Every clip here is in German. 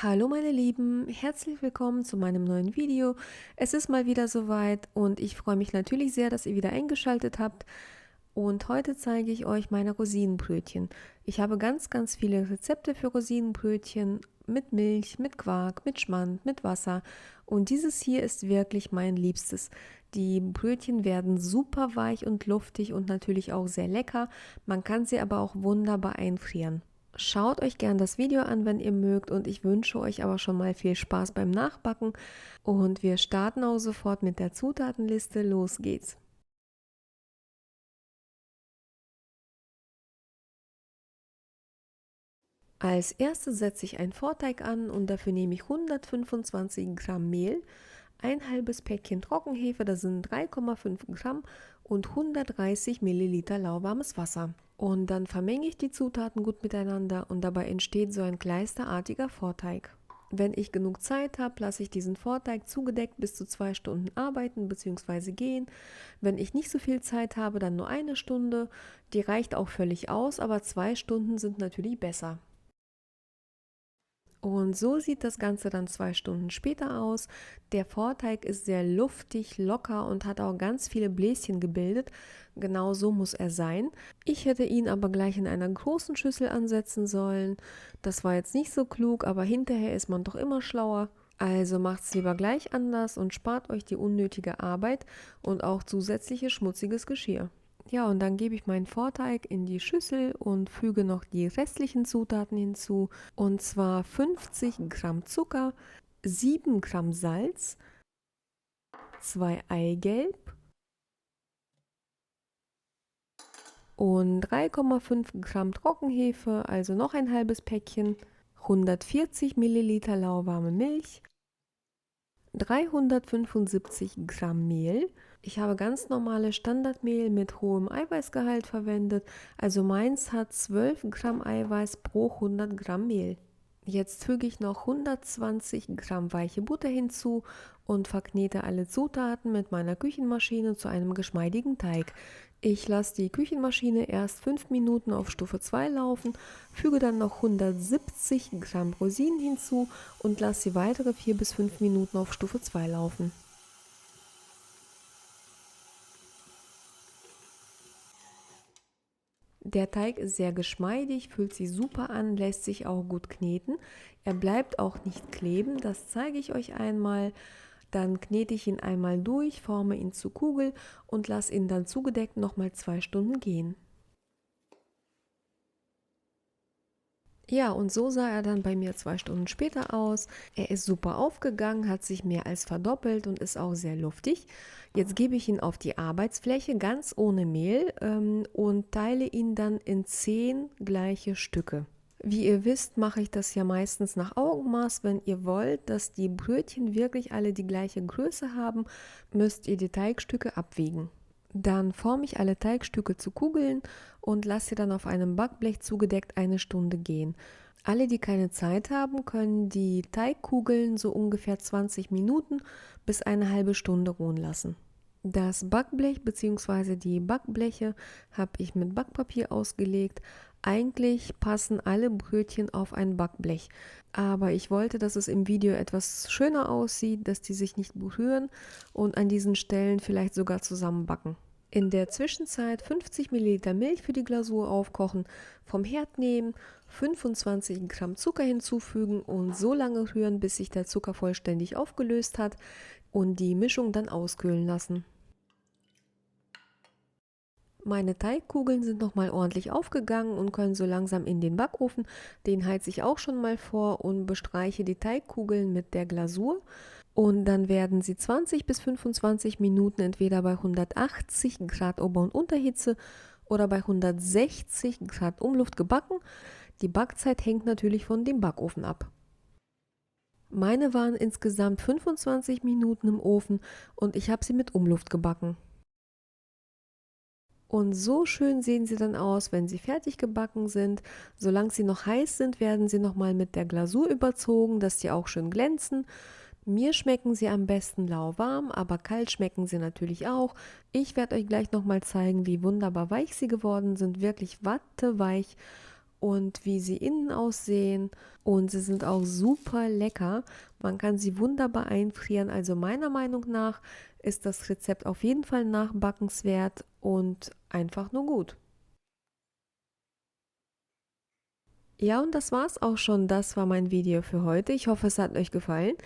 Hallo meine Lieben, herzlich willkommen zu meinem neuen Video. Es ist mal wieder soweit und ich freue mich natürlich sehr, dass ihr wieder eingeschaltet habt. Und heute zeige ich euch meine Rosinenbrötchen. Ich habe ganz, ganz viele Rezepte für Rosinenbrötchen mit Milch, mit Quark, mit Schmand, mit Wasser. Und dieses hier ist wirklich mein Liebstes. Die Brötchen werden super weich und luftig und natürlich auch sehr lecker. Man kann sie aber auch wunderbar einfrieren. Schaut euch gern das Video an, wenn ihr mögt und ich wünsche euch aber schon mal viel Spaß beim Nachbacken und wir starten auch sofort mit der Zutatenliste. Los geht's! Als erstes setze ich einen Vorteig an und dafür nehme ich 125 Gramm Mehl, ein halbes Päckchen Trockenhefe, das sind 3,5 Gramm und 130 Milliliter lauwarmes Wasser. Und dann vermenge ich die Zutaten gut miteinander und dabei entsteht so ein kleisterartiger Vorteig. Wenn ich genug Zeit habe, lasse ich diesen Vorteig zugedeckt bis zu zwei Stunden arbeiten bzw. gehen. Wenn ich nicht so viel Zeit habe, dann nur eine Stunde. Die reicht auch völlig aus, aber zwei Stunden sind natürlich besser. Und so sieht das Ganze dann zwei Stunden später aus. Der Vorteig ist sehr luftig, locker und hat auch ganz viele Bläschen gebildet. Genau so muss er sein. Ich hätte ihn aber gleich in einer großen Schüssel ansetzen sollen. Das war jetzt nicht so klug, aber hinterher ist man doch immer schlauer. Also macht es lieber gleich anders und spart euch die unnötige Arbeit und auch zusätzliches schmutziges Geschirr. Ja, und dann gebe ich meinen Vorteig in die Schüssel und füge noch die restlichen Zutaten hinzu. Und zwar 50 Gramm Zucker, 7 Gramm Salz, 2 Eigelb und 3,5 Gramm Trockenhefe, also noch ein halbes Päckchen, 140 Milliliter lauwarme Milch, 375 Gramm Mehl, ich habe ganz normales Standardmehl mit hohem Eiweißgehalt verwendet, also meins hat 12 Gramm Eiweiß pro 100 Gramm Mehl. Jetzt füge ich noch 120 Gramm weiche Butter hinzu und verknete alle Zutaten mit meiner Küchenmaschine zu einem geschmeidigen Teig. Ich lasse die Küchenmaschine erst 5 Minuten auf Stufe 2 laufen, füge dann noch 170 Gramm Rosinen hinzu und lasse sie weitere 4 bis 5 Minuten auf Stufe 2 laufen. Der Teig ist sehr geschmeidig, fühlt sich super an, lässt sich auch gut kneten. Er bleibt auch nicht kleben, das zeige ich euch einmal. Dann knete ich ihn einmal durch, forme ihn zu Kugel und lasse ihn dann zugedeckt nochmal zwei Stunden gehen. Ja, und so sah er dann bei mir zwei Stunden später aus. Er ist super aufgegangen, hat sich mehr als verdoppelt und ist auch sehr luftig. Jetzt gebe ich ihn auf die Arbeitsfläche ganz ohne Mehl ähm, und teile ihn dann in zehn gleiche Stücke. Wie ihr wisst, mache ich das ja meistens nach Augenmaß. Wenn ihr wollt, dass die Brötchen wirklich alle die gleiche Größe haben, müsst ihr die Teigstücke abwiegen. Dann forme ich alle Teigstücke zu Kugeln und lasse sie dann auf einem Backblech zugedeckt eine Stunde gehen. Alle, die keine Zeit haben, können die Teigkugeln so ungefähr 20 Minuten bis eine halbe Stunde ruhen lassen. Das Backblech bzw. die Backbleche habe ich mit Backpapier ausgelegt. Eigentlich passen alle Brötchen auf ein Backblech, aber ich wollte, dass es im Video etwas schöner aussieht, dass die sich nicht berühren und an diesen Stellen vielleicht sogar zusammenbacken. In der Zwischenzeit 50 ml Milch für die Glasur aufkochen, vom Herd nehmen, 25 Gramm Zucker hinzufügen und so lange rühren, bis sich der Zucker vollständig aufgelöst hat und die Mischung dann auskühlen lassen. Meine Teigkugeln sind nochmal ordentlich aufgegangen und können so langsam in den Backofen. Den heize ich auch schon mal vor und bestreiche die Teigkugeln mit der Glasur. Und dann werden sie 20 bis 25 Minuten entweder bei 180 Grad Ober- und Unterhitze oder bei 160 Grad Umluft gebacken. Die Backzeit hängt natürlich von dem Backofen ab. Meine waren insgesamt 25 Minuten im Ofen und ich habe sie mit Umluft gebacken. Und so schön sehen sie dann aus, wenn sie fertig gebacken sind. Solange sie noch heiß sind, werden sie nochmal mit der Glasur überzogen, dass sie auch schön glänzen. Mir schmecken sie am besten lauwarm, aber kalt schmecken sie natürlich auch. Ich werde euch gleich nochmal zeigen, wie wunderbar weich sie geworden sind. Wirklich watteweich. und wie sie innen aussehen. Und sie sind auch super lecker. Man kann sie wunderbar einfrieren. Also meiner Meinung nach ist das Rezept auf jeden Fall nachbackenswert und einfach nur gut. Ja, und das war's auch schon. Das war mein Video für heute. Ich hoffe, es hat euch gefallen.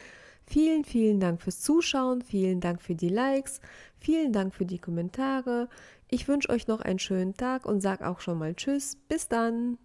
Vielen, vielen Dank fürs Zuschauen, vielen Dank für die Likes, vielen Dank für die Kommentare. Ich wünsche euch noch einen schönen Tag und sage auch schon mal Tschüss. Bis dann.